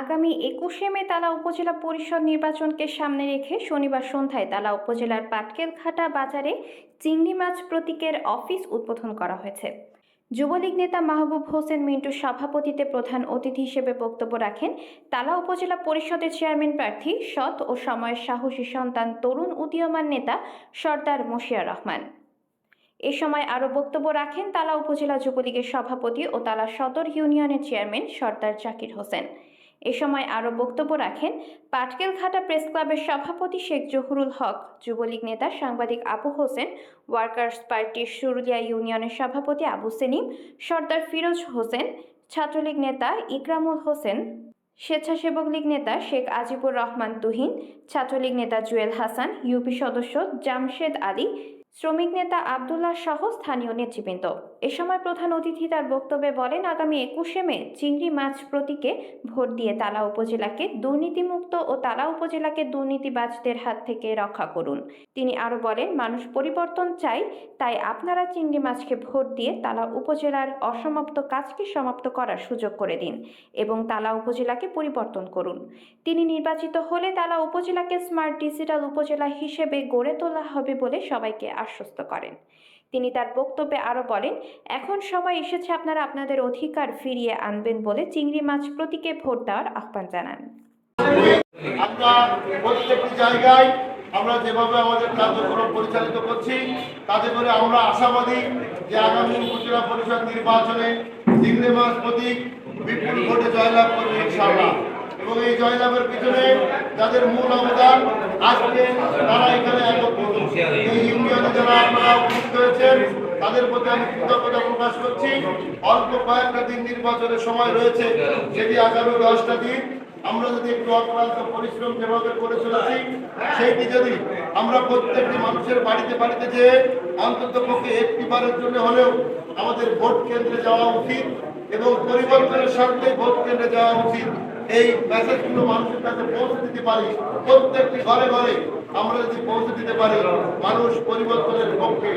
আগামী একুশে মে তালা উপজেলা পরিষদ নির্বাচনকে সামনে রেখে শনিবার সন্ধ্যায় তালা উপজেলার পাটকেলঘাটা বাজারে চিংড়ি মাছ প্রতীকের অফিস উদ্বোধন করা হয়েছে। যুবলীগ নেতা মাহবুব হোসেন মিন্টুর সভাপতিতে প্রধান অতিথি হিসেবে বক্তব্য রাখেন তালা উপজেলা পরিষদের চেয়ারম্যান প্রার্থী সৎ ও সময়ের সাহসী সন্তান তরুণ উদীয়মান নেতা সর্দার মশিয়ার রহমান। এ সময় আরও বক্তব্য রাখেন তালা উপজেলা যুবলীগের সভাপতি ও তালা সদর ইউনিয়নের চেয়ারম্যান সর্দার জাকির হোসেন। এ সময় আরও বক্তব্য রাখেন পাটকেলঘাটা প্রেস ক্লাবের সভাপতি শেখ জহুরুল হক, যুবলীগ নেতা সাংবাদিক আবু হোসেন, ওয়ার্কার্স পার্টির সুরুলিয়া ইউনিয়নের সভাপতি আবু সেলিম, সর্দার ফিরোজ হোসেন, ছাত্রলীগ নেতা ইকরামুল হোসেন, স্বেচ্ছাসেবক লীগ নেতা শেখ আজিবুর রহমান তুহিন, ছাত্রলীগ নেতা জুয়েল হাসান, ইউপি সদস্য জামশেদ আলী শ্রমিক নেতা আবদুল্লাহ সহ স্থানীয় নেতৃবৃন্দ। এ সময় প্রধান অতিথি তার বক্তব্যে বলেন, আগামী একুশে মে চিংড়ি মাছ প্রতীকে ভোট দিয়ে তালা উপজেলাকে দুর্নীতিমুক্ত ও তালা উপজেলাকে দুর্নীতিবাজদের হাত থেকে রক্ষা করুন। তিনি আরও বলেন, মানুষ পরিবর্তন চাই তাই আপনারা চিংড়ি মাছকে ভোট দিয়ে তালা উপজেলার অসমাপ্ত কাজকে সমাপ্ত করার সুযোগ করে দিন এবং তালা উপজেলাকে পরিবর্তন করুন। তিনি নির্বাচিত হলে তালা উপজেলাকে স্মার্ট ডিজিটাল উপজেলা হিসেবে গড়ে তোলা হবে বলে সবাইকে আশ্বস্ত করেন। তিনি তার বক্তব্যে আরও বলেন, এখন সবাই এসেছে আপনারা আপনাদের অধিকার ফিরিয়ে আনবেন বলে চিংড়ি মাছ প্রতীকে ভোট দেওয়ার আহ্বান জানান। আমরা প্রত্যেকটি জায়গায় আমরা যেভাবে আমাদের কার্যক্রম পরিচালিত করছি, তাতে করে আমরা আশাবাদী যে আগামী উপজেলা পরিষদ নির্বাচনে চিংড়ি মাছ প্রতীক বিপুল ভোটে জয়লাভ করবে ইনশাআল্লাহ। এবং এই জয়লাভের পিছনে যাদের মূল অবদান, আজকে তারা এখানে একত্রিত। এই ইউনিয়নে যারা আপনারা উপস্থিত হয়েছেন তাদের প্রতি আমি কৃতজ্ঞতা প্রকাশ করছি। অল্প কয়েকটা দিন নির্বাচনের সময় রয়েছে, সেটি আগামী দশটা দিন। আমরা যদি একটু অক্লান্ত পরিশ্রম যেভাবে করে চলেছি, সেইটি যদি আমরা প্রত্যেকটি মানুষের বাড়িতে বাড়িতে যে অন্তত পক্ষে একটি বারের জন্য হলেও আমাদের ভোট কেন্দ্রে যাওয়া উচিত এবং পরিবর্তনের স্বার্থে ভোট কেন্দ্রে যাওয়া উচিত, এই মেসেজগুলো মানুষের কাছে পৌঁছে দিতে পারি। প্রত্যেকটি ঘরে ঘরে আমরা যদি পৌঁছে দিতে পারি, মানুষ পরিবর্তনের পক্ষে।